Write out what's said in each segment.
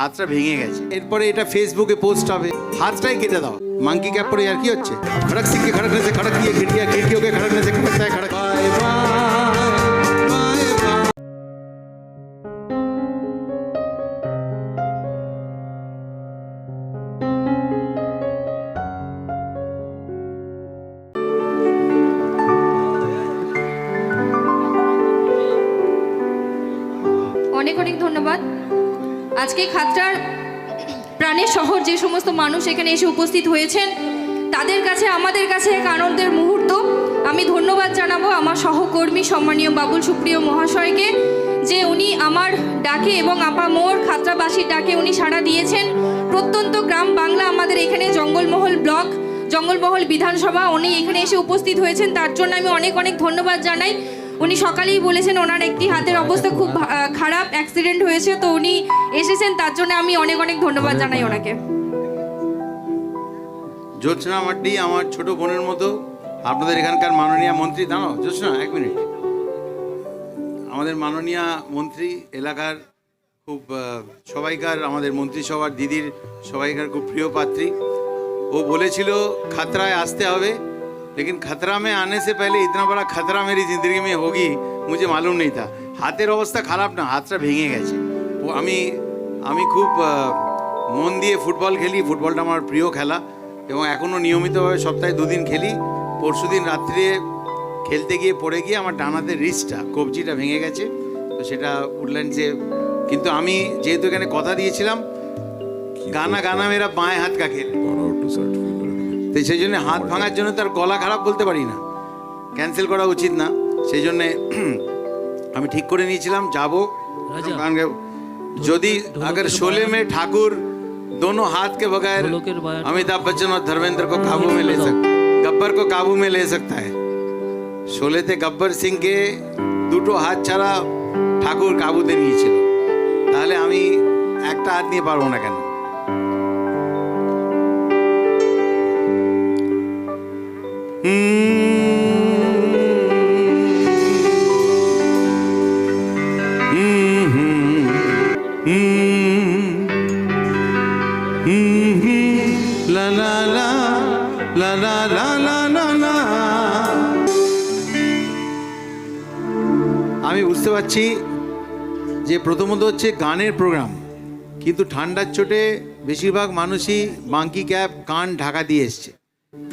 হাতটা ভেঙে গেছে। এরপরে এটা ফেসবুকে পোস্ট হবে। হাতটাই কেটে দাও। মাঙ্কি ক্যাপ পরে আর কি হচ্ছে? খড়ক সিংকে খড়ক সে খড়ক দিয়ে খিটকিয়া খিটকিওকে খড়ক সে খড়ক আজকে খাতড়ার প্রাণের শহর যে সমস্ত মানুষ এখানে এসে উপস্থিত হয়েছেন, তাদের কাছে, আমাদের কাছে এক আনন্দের মুহূর্ত। আমি ধন্যবাদ জানাব আমার সহকর্মী সম্মানীয় বাবুল সুপ্রিয় মহাশয়কে, যে উনি আমার ডাকে এবং আপা মোর খাতড়াবাসীর ডাকে উনি সাড়া দিয়েছেন। প্রত্যন্ত গ্রাম বাংলা আমাদের এখানে জঙ্গলমহল ব্লক, জঙ্গলমহল বিধানসভা, উনি এখানে এসে উপস্থিত হয়েছেন। তার জন্য আমি অনেক অনেক ধন্যবাদ জানাই। উনি সকালেই বলেছেন ওনার একটি হাতের অবস্থা খুব খারাপ অ্যাক্সিডেন্ট হয়েছে, তো উনি এসেছেন, তার জন্য আমি অনেক অনেক ধন্যবাদ জানাই ওনাকে। জ্যোৎস্না মাটি আমার ছোট বোনের মতো। আপনাদের এখানকার মাননীয় মন্ত্রী, দাঁড়াও, জ্যোৎস্না, এক মিনিট। আমাদের মাননীয় মন্ত্রী, এলাকার খুব সবাইকার, আমাদের মন্ত্রিসভার দিদির সবাইকার খুব প্রিয় পাত্রী। ও বলেছিল, খাতরায় আসতে হবে। लेकिन खतरा में आने से पहले इतना बड़ा खतरा मेरी जिंदगी में होगी मुझे मालूम नहीं था হাতের অবস্থা খারাপ না হাতটা ভেঙে গেছে ও আমি আমি খুব আহ, মন দিয়ে ফুটবল খেলি ফুটবলটা আমার প্রিয় খেলা এবং এখনও নিয়মিতভাবে সপ্তাহে দুদিন খেলি পরশুদিন রাত্রে খেলতে গিয়ে পড়ে গিয়ে আমার ডানাতে রিস্টটা কবজিটা ভেঙে গেছে তো সেটা উডল্যান্ডসে কিন্তু আমি যেহেতু এখানে কথা দিয়েছিলাম গানা গানা মেরা বাঁয়ে হাত কা খেল তো সেই জন্য হাত ভাঙার জন্য তার গলা খারাপ বলতে পারি না ক্যান্সেল করা উচিত না সেই জন্যে আমি ঠিক করে নিয়েছিলাম যাবো রাজা। গান গাইবো। যদি अगर शोले में ठाकुर दोनों हाथ के बगैर ढोलकेर बाया- अमिताभ बच्चन और धर्मेंद्र को काबू में ले सक गब्बर को काबू में ले सकता है শোলেতে গব্বর সিংকে দুটো হাত ছাড়া ঠাকুর কাবুতে নিয়েছিল তাহলে আমি একটা হাত নিয়ে পারবো না কেন যে প্রথমত হচ্ছে গানের প্রোগ্রাম। কিন্তু ঠান্ডার চোটে বেশিরভাগ মানুষই বাঙ্কি ক্যাপ কান ঢাকা দিয়ে এসছে।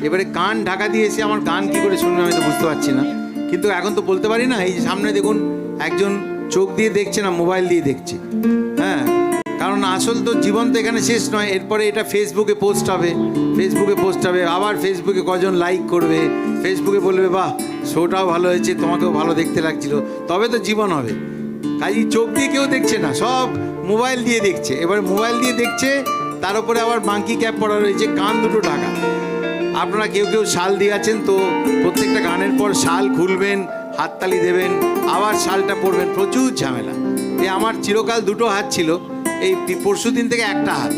এবারে কান ঢাকা দিয়ে এসে আমার গান কী করে শুনবে আমি তো বুঝতে পারছি না। কিন্তু এখন তো বলতে পারি না, এই যে সামনে দেখুন, একজন চোখ দিয়ে দেখছে না, মোবাইল দিয়ে দেখছে। হ্যাঁ কারণ আসল তো জীবন তো এখানে শেষ নয়, এরপরে এটা ফেসবুকে পোস্ট হবে। ফেসবুকে পোস্ট হবে, আবার ফেসবুকে কজন লাইক করবে? ফেসবুকে বলবে, বাহ শোটাও ভালো হয়েছে, তোমাকেও ভালো দেখতে লাগছিল। তবে তো জীবন হবে। কাজী চোখ দিয়ে কেউ দেখছে না, সব মোবাইল দিয়ে দেখছে। এবার মোবাইল দিয়ে দেখছে, তার উপরে আবার বাঙ্কি ক্যাপ পরা রয়েছে, কান দুটো ঢাকা আপনারা কেউ কেউ শাল দিয়ে আছেন, তো প্রত্যেকটা গানের পর শাল খুলবেন, হাততালি দেবেন, আবার শালটা পরবেন, প্রচুর ঝামেলা। এই আমার চিরকাল দুটো হাত ছিল, এই পরশু দিন থেকে একটা হাত।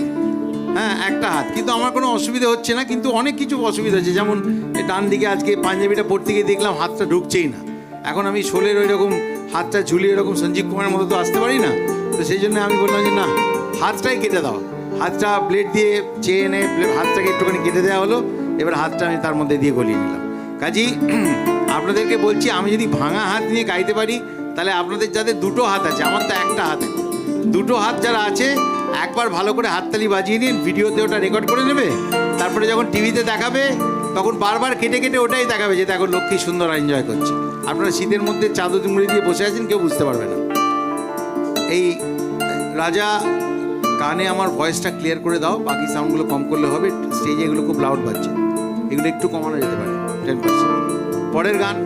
হ্যাঁ একটা হাত। কিন্তু আমার কোনো অসুবিধা হচ্ছে না, কিন্তু অনেক কিছু অসুবিধা হচ্ছে। যেমন ডান দিকে আজকে পাঞ্জাবিটা পড়তে গিয়ে দেখলাম হাতটা ঢুকছেই না। এখন আমি শোলের ওই রকম হাতটা ঝুলিয়ে এরকম সঞ্জীব কুমারের মতো তো আসতে পারি না। তো সেই জন্য আমি বললাম যে, না, হাতটাই কেটে দাও। হাতটা ব্লেড দিয়ে চেয়ে এনে হাতটাকে একটুখানি কেটে দেওয়া হলো। এবার হাতটা আমি তার মধ্যে দিয়ে গলিয়ে নিলাম। কাজী আপনাদেরকে বলছি, আমি যদি ভাঙা হাত নিয়ে গাইতে পারি, তাহলে আপনাদের যাদের দুটো হাত আছে, আমার তো একটা হাত দুটো হাত যারা আছে, একবার ভালো করে হাততালি বাজিয়ে নিন, ভিডিওতে ওটা রেকর্ড করে নেবে। তারপরে যখন টিভিতে দেখাবে তখন বারবার কেটে কেটে ওটাই দেখাবে যে দেখো লক্ষ্মী সুন্দর এনজয় করছে। আপনারা শীতের মধ্যে চাদর মুড়ি দিয়ে বসে আছেন, কেউ বুঝতে পারবে না। এই রাজা, কানে আমার ভয়েসটা ক্লিয়ার করে দাও, বাকি সাউন্ডগুলো কম করলে হবে স্টেজে এগুলো খুব লাউড বাজছে। এগুলো একটু কমানো যেতে পারে টেন পরের গান।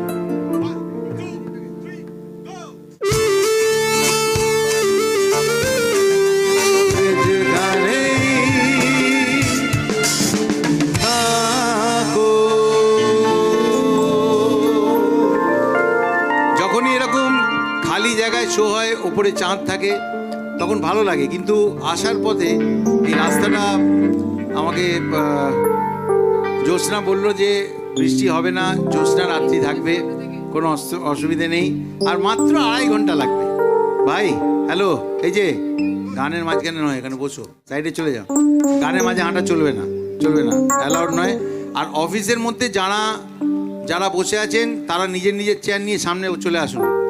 ওপরে চাঁদ থাকে, তখন ভালো লাগে। কিন্তু আসার পথে এই রাস্তাটা আমাকে জ্যোৎস্না বলল যে, বৃষ্টি হবে না, জ্যোৎস্না রাত্রি থাকবে, কোনো অস- অসুবিধে নেই। আর মাত্র আড়াই ঘণ্টা লাগবে। ভাই, হ্যালো, এই যে, গানের মাঝখানে নয়, এখানে বসো সাইডে চলে যাও। গানের মাঝে হাঁটা চলবে না চলবে না অ্যালাউড নয়। আর অফিসের মধ্যে যারা যারা বসে আছেন, তারা নিজের নিজের চেয়ার নিয়ে সামনে চলে আসুন।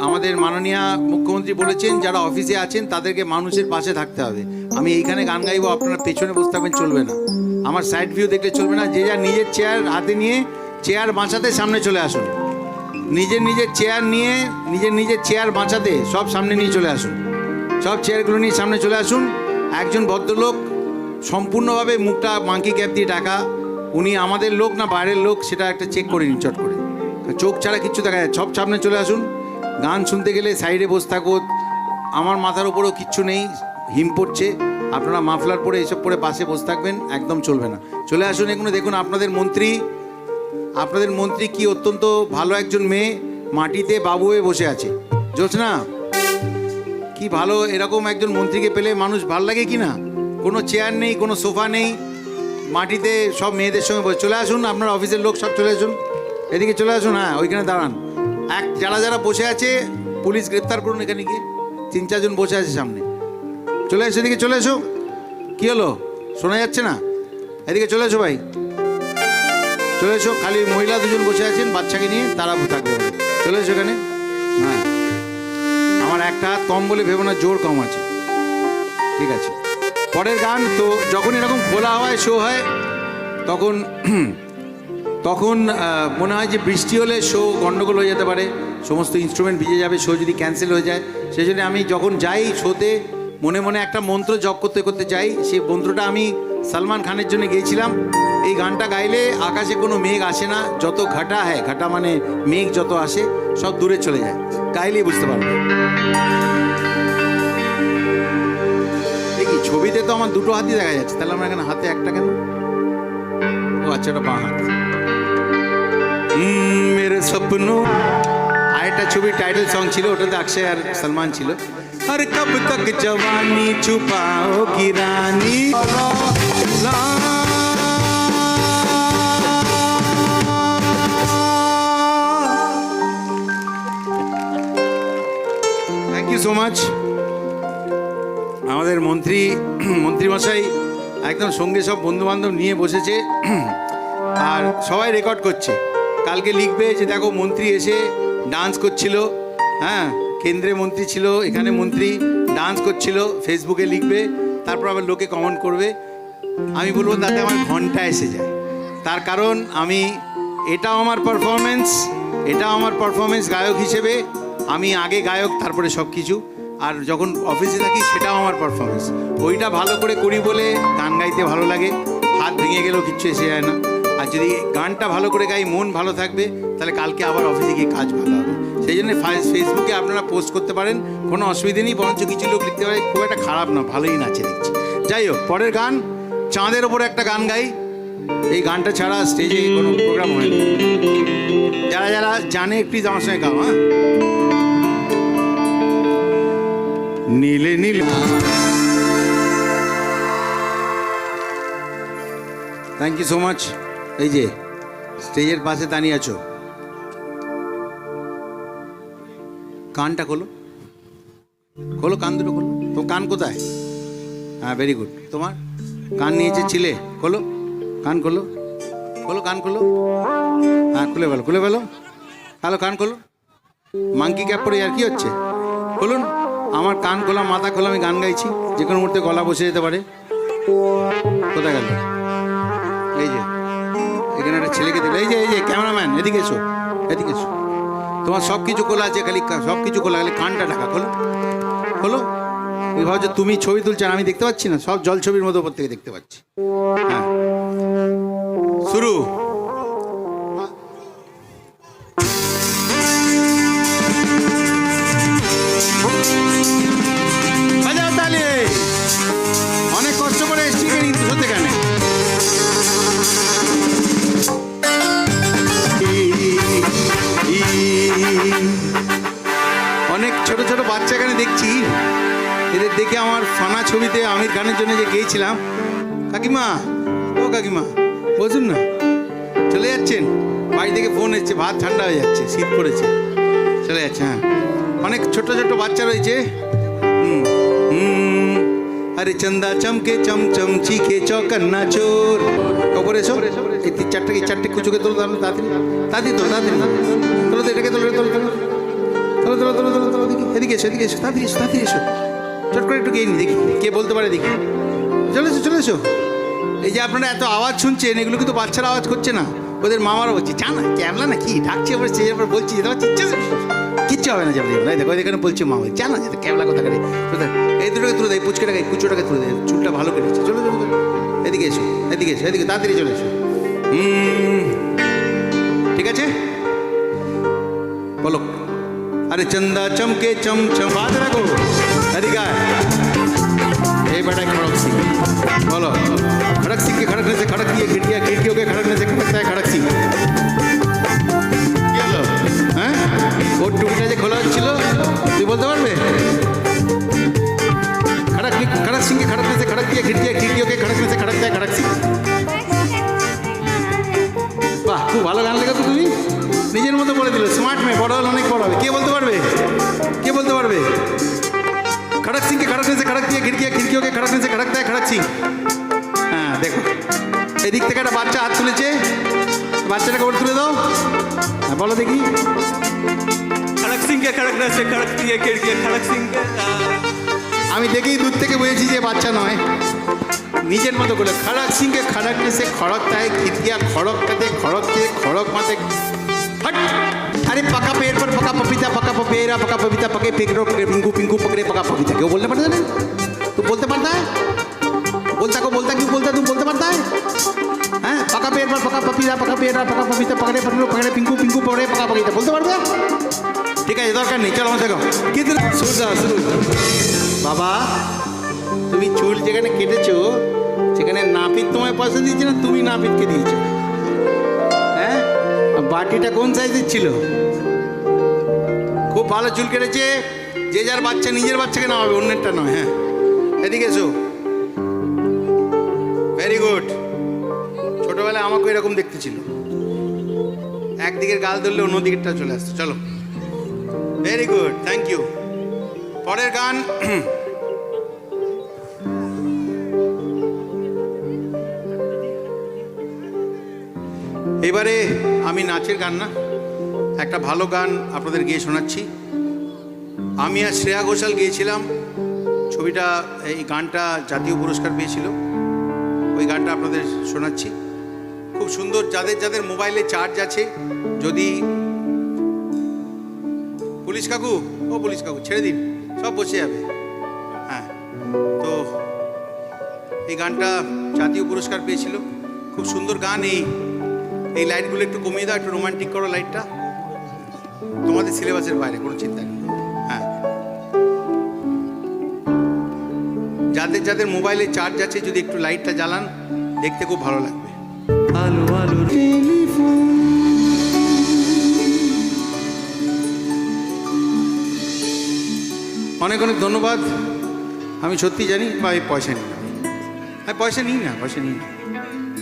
আমাদের মাননীয় মুখ্যমন্ত্রী বলেছেন, যারা অফিসে আছেন, তাদেরকে মানুষের পাশে থাকতে হবে। আমি এইখানে গান গাইবো, আপনারা পেছনে বসে থাকবেন, চলবে না। আমার সাইড ভিউ দেখলে চলবে না। যে যা নিজের চেয়ার হাতে নিয়ে চেয়ার বাঁচাতে সামনে চলে আসুন। নিজের নিজের চেয়ার নিয়ে, নিজের নিজের চেয়ার বাঁচাতে সব সামনে নিয়ে চলে আসুন। সব চেয়ারগুলো নিয়ে সামনে চলে আসুন। একজন ভদ্রলোক সম্পূর্ণভাবে মুখটা মাঙ্কি ক্যাপ দিয়ে ঢাকা। উনি আমাদের লোক না, বাইরের লোক, সেটা একটা চেক করে নিন, চট করে। চোখ ছাড়া কিচ্ছু দেখা যায় সব সামনে চলে আসুন। গান শুনতে গেলে সাইডে বসে থাকো। আমার মাথার উপরেও কিচ্ছু নেই, হিম পড়ছে। আপনারা মাফলার পরে এসব পরে পাশে বসে থাকবেন, একদম চলবে না। চলে আসুন এখানে দেখুন, আপনাদের মন্ত্রী আপনাদের মন্ত্রী কি অত্যন্ত ভালো একজন মেয়ে, মাটিতে বাবু হয়ে বসে আছে। জোৎস্না কি ভালো এরকম একজন মন্ত্রীকে পেলে মানুষ ভালো লাগে কি না? কোনো চেয়ার নেই, কোনো সোফা নেই, মাটিতে সব মেয়েদের সঙ্গে বসে। চলে আসুন, আপনার অফিসের লোক সব চলে আসুন। এদিকে চলে আসুন হ্যাঁ ওইখানে দাঁড়ান। এক যারা যারা বসে আছে, পুলিশ গ্রেপ্তার করুন এখানে গিয়ে। তিন চারজন বসে আছে সামনে। চলে এসো, এদিকে চলে এসো। কি হলো? শোনা যাচ্ছে না? এদিকে চলে এসো ভাই। চলে এসো, খালি মহিলা দুজন বসে আছেন, বাচ্চাকে নিয়ে তারা থাকবে চলে এসো এখানে। হ্যাঁ। আমার একটা হাত কম বলে ভেবো না, জোর কম আছে। ঠিক আছে। পরের গান, তো যখন এরকম খোলা হয় শো হয়, তখন তখন মনে হয় যে বৃষ্টি হলে শো গন্ডগোল হয়ে যেতে পারে, সমস্ত ইনস্ট্রুমেন্ট ভিজে যাবে শো যদি ক্যান্সেল হয়ে যায়। সেই জন্য আমি যখন যাই শোতে মনে মনে একটা মন্ত্র জপ করতে করতে যাই। সেই মন্ত্রটা আমি সালমান খানের জন্য গিয়েছিলাম। এই গানটা গাইলে আকাশে কোনো মেঘ আসে না, যত ঘাটা হয়, ঘাটা মানে মেঘ যত আসে, সব দূরে চলে যায়। গাইলেই বুঝতে পারবে। দেখি, ছবিতে তো আমার দুটো হাতই দেখা যাচ্ছে, তাহলে আমার এখানে হাতে একটা কেন? ও আচ্ছা ওটা বাঁ হাত। মেরে স্বপ্ন। আরেকটা ছবির টাইটেল সং ছিল, ওটাতে অক্ষয় আর সলমান ছিল। আর কব তক জওয়ানি ছুপাও রানী থ্যাংক ইউ সো মাচ আমাদের মন্ত্রী, মন্ত্রীমশাই একদম সঙ্গে সব বন্ধু বান্ধব নিয়ে বসেছে। আর সবাই রেকর্ড করছে। কালকে লিখবে যে দেখো মন্ত্রী এসে ডান্স করছিল হ্যাঁ? কেন্দ্রে মন্ত্রী ছিল, এখানে মন্ত্রী ডান্স করছিল ফেসবুকে লিখবে, তারপর আবার লোকে কমেন্ট করবে। আমি বলব তাতে আমার ঘণ্টা এসে যায়। তার কারণ আমি, এটাও আমার পারফরমেন্স এটাও আমার পারফরমেন্স গায়ক হিসেবে, আমি আগে গায়ক, তারপরে সব কিছু আর যখন অফিসে থাকি, সেটাও আমার পারফরমেন্স ওইটা ভালো করে করি বলে গান গাইতে ভালো লাগে, হাত ভেঙে গেলেও কিচ্ছু এসে যায় না। আর যদি গানটা ভালো করে গাই, মন ভালো থাকবে, তাহলে কালকে আবার অফিসে গিয়ে কাজ ভালো হবে। সেই জন্য ফেসবুকে আপনারা পোস্ট করতে পারেন, কোনো অসুবিধে নেই, বরঞ্চ কিছু লোক লিখতে পারে, খুব একটা খারাপ না, ভালোই নাচে দেখছি। যাই হোক, পরের গান, চাঁদের ওপর একটা গান গাই। এই গানটা ছাড়া স্টেজে কোনো প্রোগ্রাম হয় না। যারা যারা জানে প্লিজ আমার সঙ্গে গাও হ্যাঁ? নীলে নীলে। থ্যাংক ইউ সো মাচ এই যে, স্টেজের পাশে দাঁড়িয়ে আছো। কানটা খোলো। খোলো, কান দুটো খোলো। তোমার কান কোথায়? হ্যাঁ ভেরি গুড তোমার কান নিয়েছে ছিলে। খোলো, কান খোলো। খোলো, কান খোলো। হ্যাঁ খুলে ফেলো খুলে ফেলো। হ্যালো, কান খোলো। মাঙ্কি ক্যাপ পরে আর কি হচ্ছে? বলুন, আমার কান খোলা, মাথা খোলা, আমি গান গাইছি। যে কোনো মুহূর্তে গলা বসে যেতে পারে। কোথায় গেল? এই যে। এখানে একটা ছেলেকে দেখলে, এই যে এই যে, ক্যামেরাম্যান, এদিকে এসো এদিকে এসো। তোমার সব কিছু খোলা আছে, খালি সব কিছু খোলা, খালি কানটা ঢাকা, খোলো খোলো। এই ভাবছ, তুমি ছবি তুলছো আমি দেখতে পাচ্ছি না? সব জল ছবির মতো ওপর থেকে দেখতে পাচ্ছি। হ্যাঁ। শুরু। বাজাও জন্য কাকিমা, ও কাকিমা, বসুন না। চলে যাচ্ছেন? বাড়ি থেকে ফোন এসছে, ভাত ঠান্ডা হয়ে যাচ্ছে, শীত পড়েছে। চলে যাচ্ছে হ্যাঁ। অনেক ছোট ছোট বাচ্চা রয়েছে। হুম আরে চন্দা চমকে চমচম চিকে চকন্না চোর। ওপরে এসো। এই তিন চারটে এই চারটে কুচুকে তোলো তাহলে, তাড়াতাড়ি। তাড়াতাড়ি তোলো তাড়াতাড়ি। তোলো তো এটাকে, তোলো তোলো তোলো তোলো। তোলো তোলো তোলো তোলো দেখি এদিকে এসো এদিকে এসো, তাড়াতাড়ি এসো তাড়াতাড়ি এসো। চট করে একটু গিয়ে দেখি, কে বলতে পারে, দেখি। চলে এসো চলে এসো। এই যে আপনারা এত আওয়াজ শুনছেন, এগুলো কিন্তু বাচ্চারা আওয়াজ করছে না। ওদের মামারা বলছে চা না ক্যামলা না কি? ডাকছে এবার, সে এবার বলছি কিচ্ছু হবে না, যাবে দেখো, এখানে বলছে মামা চা না, যেতে ক্যামলা কথা করে এই দুটোকে তুলে দেয়, পুচকেটাকে, কুচোটাকে তুলে দেয়, চুলটা ভালো কেটেছে চলে চলো এদিকে এসো এদিকে এসো, এদিকে, তাড়াতাড়ি চলে এসো। ঠিক আছে? বলো। আরে চন্দা চমকে চম চম বাদ রাখো। এদিকে এই বেটাকে बोलो। खड़क सीख के खड़कने से खड़क दिए खिड़कियाँ खिड़कियों के खड़कने আছি। হ্যাঁ দেখো। এদিক থেকে একটা বাচ্চা হাত তুলেছে। বাচ্চাটাকে ওর তুলে দাও। হ্যাঁ বলো দেখি। খড়ক সিংকে খড়ক রাসে খড়ক দিয়ে কেড়ে খড়ক সিংকে আমি দেখেই দূর থেকে বুঝেছি যে বাচ্চা নয়। নিজের মতো করে। খড়ক সিংকে খড়ক সে খড়ক তাই খিতিয়া খড়ক কাতে খড়ক দিয়ে খড়ক মাতে আরে পাকা পেয়ের পর পাকা পপিতা পাকা পপেরা পাকা পপিতা পাকে পেকড়ো পিঙ্কু পিঙ্কু পকড়ে পাকা পপিতা কেউ বলতে পারতো না? তো বলতে পারতা বলতে তুমি বলতে পারতাই? হ্যাঁ? পাকা পেয়ে पेड़ পাকা पका পাকা পেয়ে पेड़ পাকা पका পাকড়ে पकड़े পাকড়ে পিঙ্কু পিঙ্কু পড়ে পাকা পাকিতে বলতে পারবে? ঠিক আছে দরকার নেই চলো আমার দেখো কিতনা সুরদা বাবা তুমি চুল যেখানে কেটেছো সেখানে নাপিত তোমায় পয়সা দিয়েছে না তুমি নাপিতকে দিয়েছ? হ্যাঁ? বাটিটা কোন সাইজের ছিল? খুব ভালো চুল কেটেছে যে যার বাচ্চা নিজের বাচ্চাকে নামাবে অন্যেরটা নয় হ্যাঁ। এদিকে এসো। ভেরি গুড ছোটবেলায় আমাকে এরকম দেখতে ছিল। একদিকের গাল ধরলে অন্য দিকেরটা চলে আসতো। চলো। ভেরি গুড থ্যাংক ইউ পরের গান। এবারে আমি নাচের গান না, একটা ভালো গান আপনাদের গিয়ে শোনাচ্ছি। আমি আর শ্রেয়া ঘোষাল গিয়েছিলাম। ছবিটা, এই গানটা জাতীয় পুরস্কার পেয়েছিল। ওই গানটা আপনাদের শোনাচ্ছি। খুব সুন্দর, যাদের যাদের মোবাইলে চার্জ আছে, যদি পুলিশ কাকু, ও পুলিশ কাকু, ছেড়ে দিন, সব বসে যাবে। হ্যাঁ তো এই গানটা জাতীয় পুরস্কার পেয়েছিল। খুব সুন্দর গান এই এই লাইটগুলো একটু কমিয়ে দাও, একটু রোমান্টিক করো লাইটটা তোমাদের সিলেবাসের বাইরে, কোনো চিন্তা নেই। যাদের যাদের মোবাইলে চার্জ আছে যদি একটু লাইটটা জ্বালান দেখতে খুব ভালো লাগবে। আলো আলো অনেক অনেক ধন্যবাদ। আমি সত্যি জানি বা এই পয়সা নিই না। হ্যাঁ পয়সা নিই না পয়সা নিই না।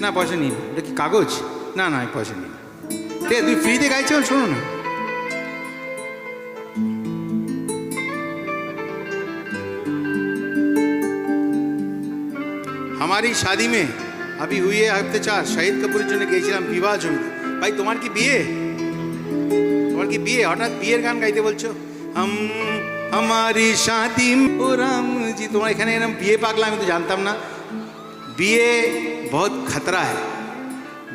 না পয়সা নিই না। এটা কি কাগজ? না না পয়সা নিই না। তুই ফ্রিতে গাইছিস শোনো না। हमारी शादी में अभी हुई है हफ्ते चार শাহিদ কাপুরের জন্য গিয়েছিলাম বিবাহ ছবিতে ভাই তোমার কি বিয়ে তোমার কি বিয়ে হঠাৎ বিয়ের গান গাইতে বলছো হাম हमारी शादी में- ও রাম জি তোমার এখানে এরকম বিয়ে পাগলা আমি তো জানতাম না বিয়ে बहुत खतरा है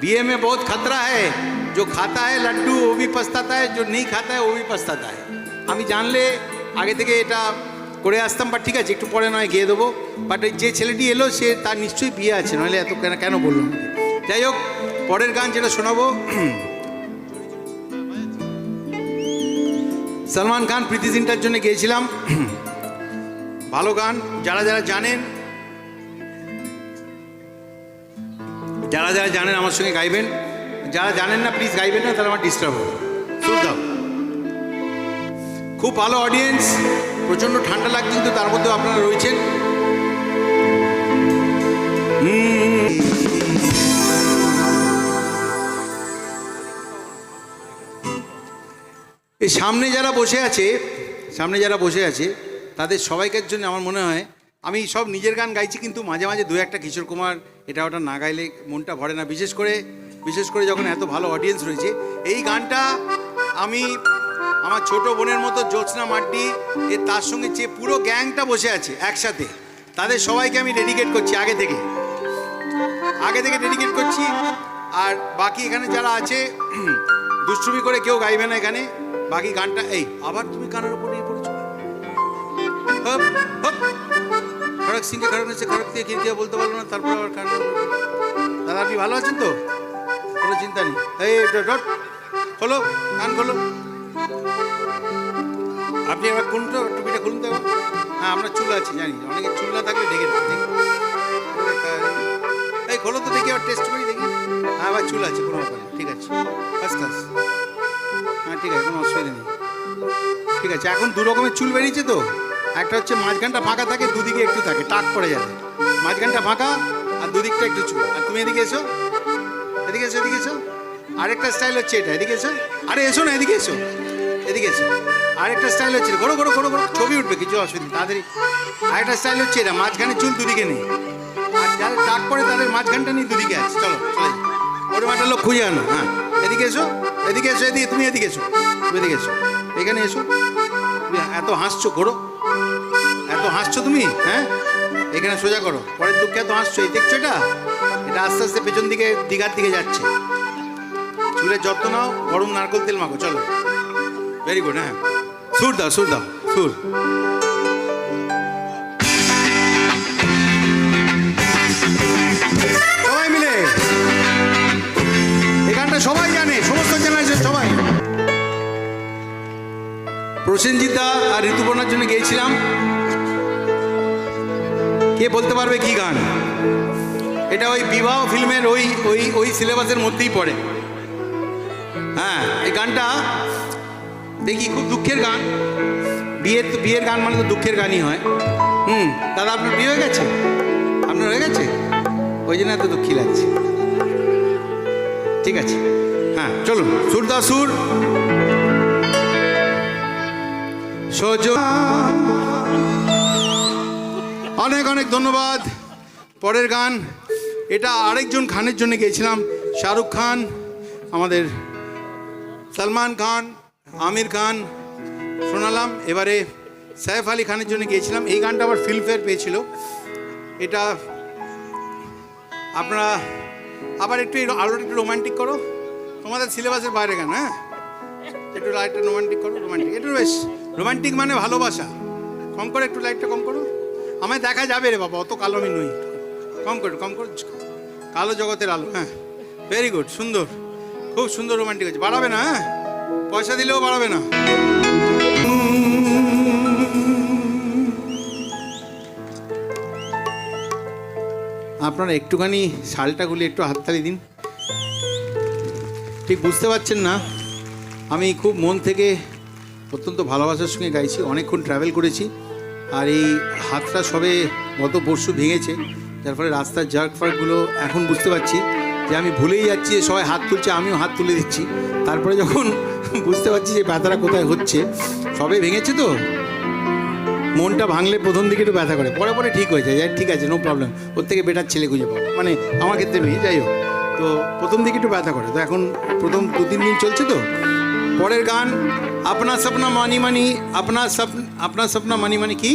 बीए में बहुत खतरा है जो खाता है लड्डू वो भी पछताता है जो नहीं खाता है वो भी पछताता है আমি জানলে আগে থেকে এটা করে আসতাম বা ঠিক আছে একটু পরে নয় গিয়ে দেবো। বাট যে ছেলেটি এলো সে তার নিশ্চয়ই বিয়ে আছে নইলে এত কেন কেন বললাম যাই হোক পরের গান যেটা শোনাবো। সলমান খান প্রীতি জিন্টার জন্য গিয়েছিলাম। ভালো গান যারা যারা জানেন যারা যারা জানেন আমার সঙ্গে গাইবেন। যারা জানেন না প্লিজ গাইবেন না তাহলে আমার ডিস্টার্ব হবে। খুব ভালো অডিয়েন্স প্রচণ্ড ঠান্ডা লাগছে কিন্তু তার মধ্যেও আপনারা রয়েছেন। এই সামনে যারা বসে আছে, সামনে যারা বসে আছে, তাদের সবাইকার জন্য আমার মনে হয়, আমি সব নিজের গান গাইছি কিন্তু মাঝে মাঝে দু একটা কিশোর কুমার, এটা ওটা না গাইলে মনটা ভরে না বিশেষ করে বিশেষ করে যখন এত ভালো অডিয়েন্স রয়েছে, এই গানটা আমি আমার ছোট বোনের মতো জ্যোৎস্না মাড্ডি এর তার সঙ্গে যে পুরো গ্যাংটা বসে আছে একসাথে তাদের সবাইকে আমি ডেডিকেট করছি আগে থেকে। আগে থেকে ডেডিকেট করছি আর বাকি এখানে যারা আছে দুষ্টুমি করে কেউ গাইবে না এখানে। বাকি গানটা এই আবার তুমি কানের উপর নিয়ে পড়েছো? Hop, hop. খড়ক সিংকে খড়ক নাচে খড়ক দিয়ে খিড়কিয়া বলতে পারল না তারপর আবার কানের দাদা আপনি ভালো আছেন তো? কোনো চিন্তা নেই। এই ডট। খোলো কান খোলো। আপনি এবার খুলুন টুপিটা খুলুন তো। হ্যাঁ আপনার চুল আছে, জানি। অনেকে চুল না থাকলে ঢেকে দেখি। এই, খোলো তো দেখি আবার টেস্ট করি, দেখি। হ্যাঁ আবার চুল আছে, কোনো ব্যাপার ঠিক আছে। ফার্স্ট ক্লাস হ্যাঁ ঠিক আছে, কোনো অসুবিধা নেই। ঠিক আছে, এখন দু রকমের চুল বেরিয়েছে তো। একটা হচ্ছে মাঝখানটা ফাঁকা থাকে, দুদিকে একটু থাকে, টাক পড়ে যাবে। মাঝখানটা ফাঁকা, আর দুদিকটা একটু চুল। আর তুমি এদিকে এসো। এদিকে এসো এদিকে এসো। আরেকটা স্টাইল হচ্ছে এটা, এদিকে এসো। আরে, এসো না, এদিকে এসো। এদিকে এসো। আরেকটা স্টাইল হচ্ছে, ঘোরো ঘোরো ঘোরো ঘোরো। ছবি উঠবে, কিছু অসুবিধা তাড়াতাড়ি। আরেকটা স্টাইল হচ্ছে এটা, মাঝখানে চুল দুদিকে নেই। আর যারা টাক পড়ে তাদের মাঝখানটা নেই দুদিকে আছে। চলো, চলে। যাও। ওরকম লোক খুঁজে আনো হ্যাঁ। এদিকে এসো এদিকে এসো, এদিকে, তুমি এদিকে এসো, তুমি এদিকে এসো। এখানে এসো। তুমি এত হাসছো, ঘোরো। এত হাসছো তুমি হ্যাঁ? এখানে সোজা করো। পরের দুঃখে এত হাসছো, এই দেখছ এটা? এটা আস্তে আস্তে পেছন দিকে, দিঘার দিকে যাচ্ছে। চুলের যত্ন নাও, গরম নারকল তেল মাখো, চলো। ভেরি গুড হ্যাঁ সুর দাও সুর দাও সুর সবাই মিলে। এই গানটা সবাই জানে, সমস্ত জেনারেশন সবাই। প্রসেনজিৎ দা আর ঋতুপর্ণার জন্য গিয়েছিলাম। কে বলতে পারবে কি গান? এটা ওই বিবাহ ফিল্মের ওই ওই ওই সিলেবাসের মধ্যেই পড়ে। হ্যাঁ এই গানটা দেখি, খুব দুঃখের গান। বিয়ের তো বিয়ের গান মানে তো দুঃখের গানই হয়। হুম, দাদা, আপনার বিয়ে হয়ে গেছে? আপনার হয়ে গেছে? ওই জন্য এত দুঃখী লাগছে। ঠিক আছে। হ্যাঁ চলুন। সুর দা সুর। অনেক অনেক ধন্যবাদ। পরের গান। এটা আরেকজন খানের জন্য গিয়েছিলাম, শাহরুখ খান, আমাদের সলমান খান। আমির খান, শোনালাম। এবারে সাইফ আলী খানের জন্য গিয়েছিলাম। এই গানটা আবার ফিল্মফেয়ার পেয়েছিল। এটা আপনারা আবার একটু আরও একটু রোমান্টিক করো। তোমাদের সিলেবাসের বাইরে গান হ্যাঁ? একটু লাইটটা রোমান্টিক করো রোমান্টিক একটু বেশ রোমান্টিক মানে ভালোবাসা। কম করে, একটু লাইটটা কম করো। আমায় দেখা যাবে রে বাবা, অত কালো আমি নই। কম করো কম করো। কালো জগতের আলো হ্যাঁ। ভেরি গুড সুন্দর। খুব সুন্দর রোমান্টিক আছে বাড়াবে না হ্যাঁ? পয়সা দিলেও বাড়াবে না। আপনারা একটুখানি শালটা গুলি একটু হাততালি দিন। ঠিক বুঝতে পারছেন না, আমি খুব মন থেকে অত্যন্ত ভালোবাসার সঙ্গে গাইছি, অনেকক্ষণ ট্রাভেল করেছি, আর এই হাতটা সবে গত পরশু ভেঙেছে, যার ফলে রাস্তার জার্ক ফার্কগুলো এখন বুঝতে পারছি। যে আমি ভুলেই যাচ্ছি যে সবাই হাত তুলছে আমিও হাত তুলে দিচ্ছি। তারপরে যখন বুঝতে পারছি যে ব্যথাটা কোথায় হচ্ছে সবে ভেঙেছে তো? মনটা ভাঙলে প্রথম দিকে একটু ব্যথা করে পরে পরে ঠিক হয়ে যায়। যাই, ঠিক আছে নো প্রবলেম ওর থেকে বেটার ছেলে খুঁজে পাবো। মানে আমার ক্ষেত্রে মেয়ে যাই হোক। তো প্রথম দিকে একটু ব্যথা করে। তো এখন প্রথম দু তিন দিন চলছে তো? পরের গান আপনা সপনা মানি মানি আপনা স্বপ্ন আপনা সপনা মানি মানি কি?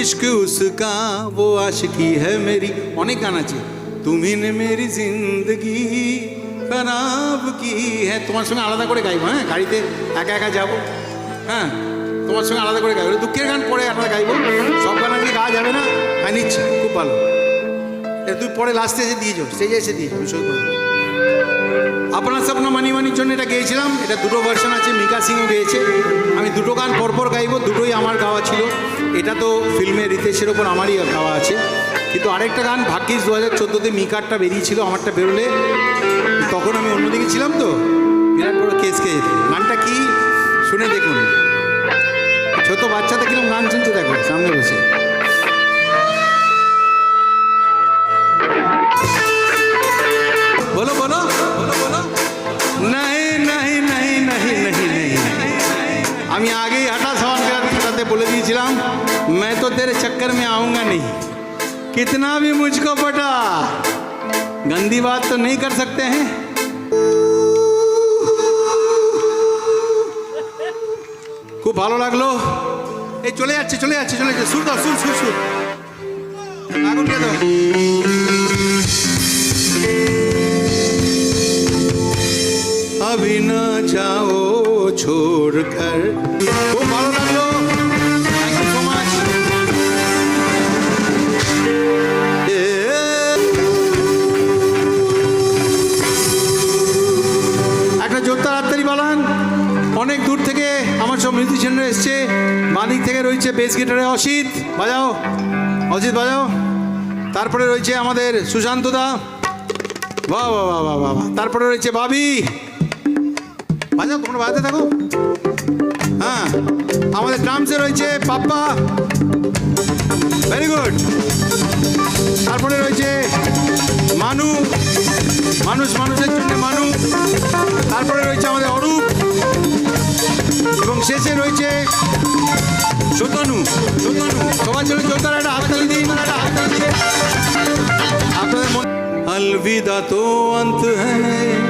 इश्क उसका वो आशिकी है मेरी অনেক গান আছে তুমি নে মেরি জিন্দগি খরাব কি হ্যাঁ তোমার সঙ্গে আলাদা করে গাইবো হ্যাঁ গাড়িতে একা একা যাবো হ্যাঁ তোমার সঙ্গে আলাদা করে গাইবো দুঃখের গান পরে আলাদা গাইবো সব গান আজকে গাওয়া যাবে না হ্যাঁ নিচ্ছি খুব ভালো এ তুই পরে লাস্টে এসে দিয়ে যাও স্টেজে এসে দিয়ে যাও আমি সই করে দেবো আপনার স্বপ্ন মানি মানির জন্য এটা গেয়েছিলাম এটা দুটো ভার্সন আছে মিকা সিংও গেয়েছে আমি দুটো গান পরপর গাইবো দুটোই আমার গাওয়া ছিল এটা তো ফিল্মে রিতেশের ওপর আমারই গাওয়া আছে। কিন্তু আরেকটা গান, ভাগ্যিস দু হাজার চোদ্দোতে মিকারটা বেরিয়েছিল, আমারটা বেরোলে তখন আমি অন্যদিকে ছিলাম তো, বিরাট বড় কেস যেত। গানটা কি? শুনে দেখুন। ছোট বাচ্চাটা কীরকম গান শুনছে দেখো সামনে বসে। तेरे चक्कर में आऊंगा नहीं कितना भी मुझको पटा गंदी बात तो नहीं कर सकते हैं খুব ভালো লাগলো এই চলে যাচ্ছে চলে যাচ্ছে চলে যাচ্ছে সুর দাও সুর সুর সুর আগুন দিয়ে দাও अभी न जाओ छोड़कर মিউজিশিয়ানরা এসছে। বাদিক থেকে রয়েছে বেস গিটারে অসিত। বাজাও। অজিত বাজাও। তারপরে রয়েছে আমাদের সুশান্ত দা। বাহ বাহ বাহ বাহ বাহ। তারপরে রয়েছে বাবি বাজাও, তোমরা বাজাতে থাকো। হ্যাঁ আমাদের ড্রামসে রয়েছে পাপ্পা। ভেরি গুড তারপরে রয়েছে মানু মানুষ মানুষের জন্য মানু তারপরে রয়েছে আমাদের অরূপ এবং শেষে রয়েছে সতনু সতনু সবার জন্য জোরদার একটা হাততালি দিন একটা হাততালি দিন আপনাদের মন अलविदा तो अंत है